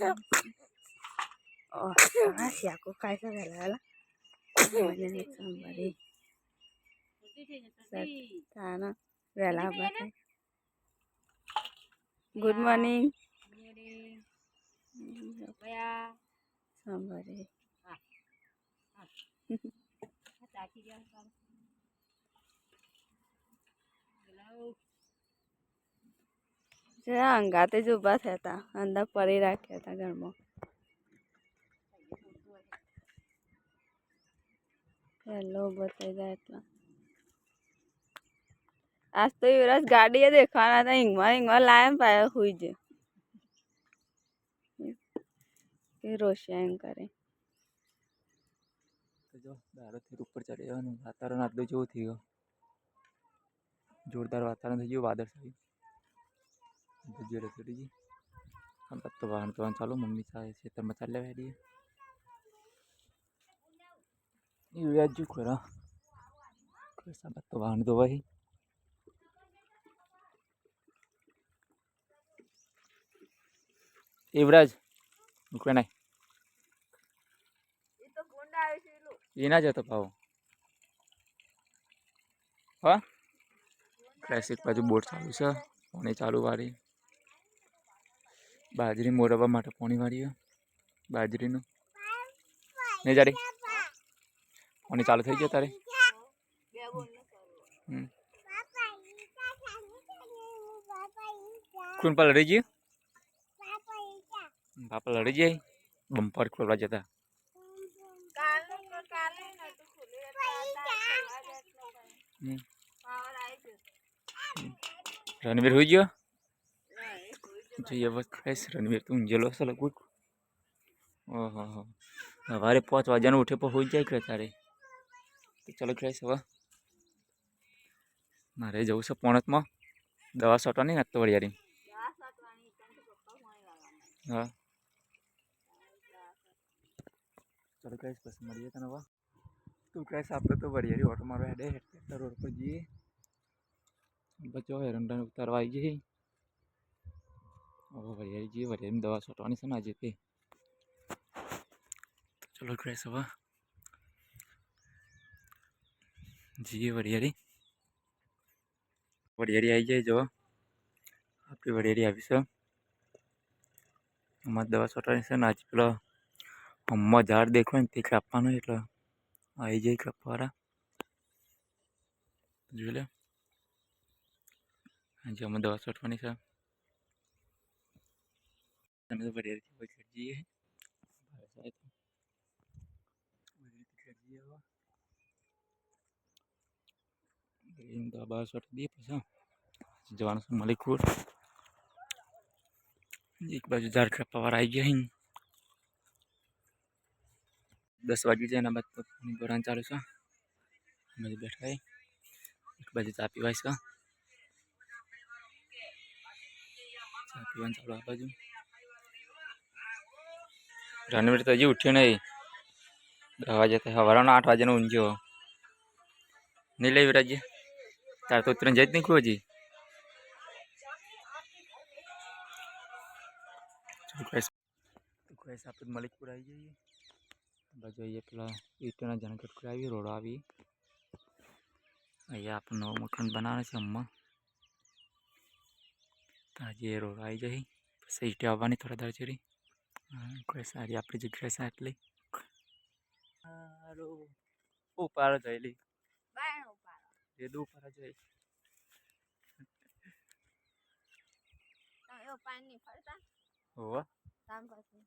Oh, si aku kaisa galala. Mana ni sambari. Satana vela bata. Good morning. Somebody. Hello. જરા અંગાતે જ ઊભા થયા હતા અંદર પડી રાખ્યા હતા ઘરમાં હેલો ઊભો થઈ જાય એટલા આજ તો યુવરાજ ગાડીએ દેખવાના હતા હિંગમાં હિંગમાં લાયા ને પાયા હુઈ જ કે રોશિયા એમ કરે તો જો દારૂથી ઉપર ચડી જવાનું વાતાવરણ આટલું જેવું થઈ ગયું જોરદાર વાતાવરણ થઈ ગયું વાદળછાયું ભજીયો ચડી ગઈ આમ તો વાહન તો ચાલુ મમ્મી સાથે ખેતરમાં ચાલ્યા વેડીએ એ વ્યાજ જો ખરા સાબત તો વાહન તો વહી યુવરાજ મૂકવે નહીં એ ના જતો પાવો હા ક્લાસિક બાજુ બોટ ચાલુ છે પાણી ચાલુ વાળી બાજરી મોરવવા માટે પોણી વાળી બાજરીનું. નહીં જાડી. પોણી ચાલુ થઈ ગયો તારે. કોણ લડી ગયું બાપા લડી જાય બમ્પર ખોલવા જતા. રણવીર હોઈ ગયો? જોઈએ ખાઈશ રણવીર તું ઊંઝેલો છે લગભગ ઓહો હો સવારે પાંચ વાગ્યાનો ઉઠે પણ હોઈ જાય કે તારે ચલો ખાઈશ હવે મારે જવું છે પોણતમાં દવા સોટવાની ને તો વળિયારી હા ચલો ખાઈશ પછી મળીએ તને હવે તું ખાઈશ આપણે તો વળિયારી ઓટો મારવા હેડે હેડ રોડ પર જઈએ બચો હેરંડા ઉતારવા આવી જઈએ વરિયાળી જઈએ વરિયાળીની દવા છોટવાની છે ને આજે તે. ચલો ગ્રેસ હવે. જઈએ વરિયાળી. વરિયાળી આવી જાય જો. આપણી વરિયાળી આવી છે. અમારે દવા છોટવાની છે ને આજે પેલો અમ્મા ઝાડ દેખો ને તે કાપવાનું એટલે આવી જાય કાપવાળા જોઈ લે. આજે અમે દવા છોટવાની છે. તમે તો હવે વરિયાળીની દવા બહાર છોટી દઈએ પછી જવાનું છે મલિકપુર એક બાજુ ઝાડ પવાર આવી ગયા અહીં દસ વાગી જાય એના બાદ તો ભરાણ ચાલુ છે અમે બેઠા એક બાજુ ચા પીવાય છે ચા પીવાનું ચાલુ આ બાજુ રણવીર તો હજી ઉઠ્યો નહીં દસ વાગે તો સવારના આઠ વાગ્યાનો ઊંઘ્યો નહીં લઈ વિરાજી તાર તો ઉતરીને જઈ જ નહીં કોઈ હજી આપણે મલિકપુર આવી જઈએ બાજુ આવીએ પેલા ઈટોના જનકટ આવી રોડ આવી અહીંયા આપણે નવું મકાન બનાવે છે અમ્મા આજે રોડ આવી જાય પછી ઈટે આવવાની થોડા દર ચડી કોઈ સારી આપણી જગ્યા છે આટલી? સારું ઉપાડો જઈલી એ દુ ઉપાડો. જઈ હોવા. કામ કરશે.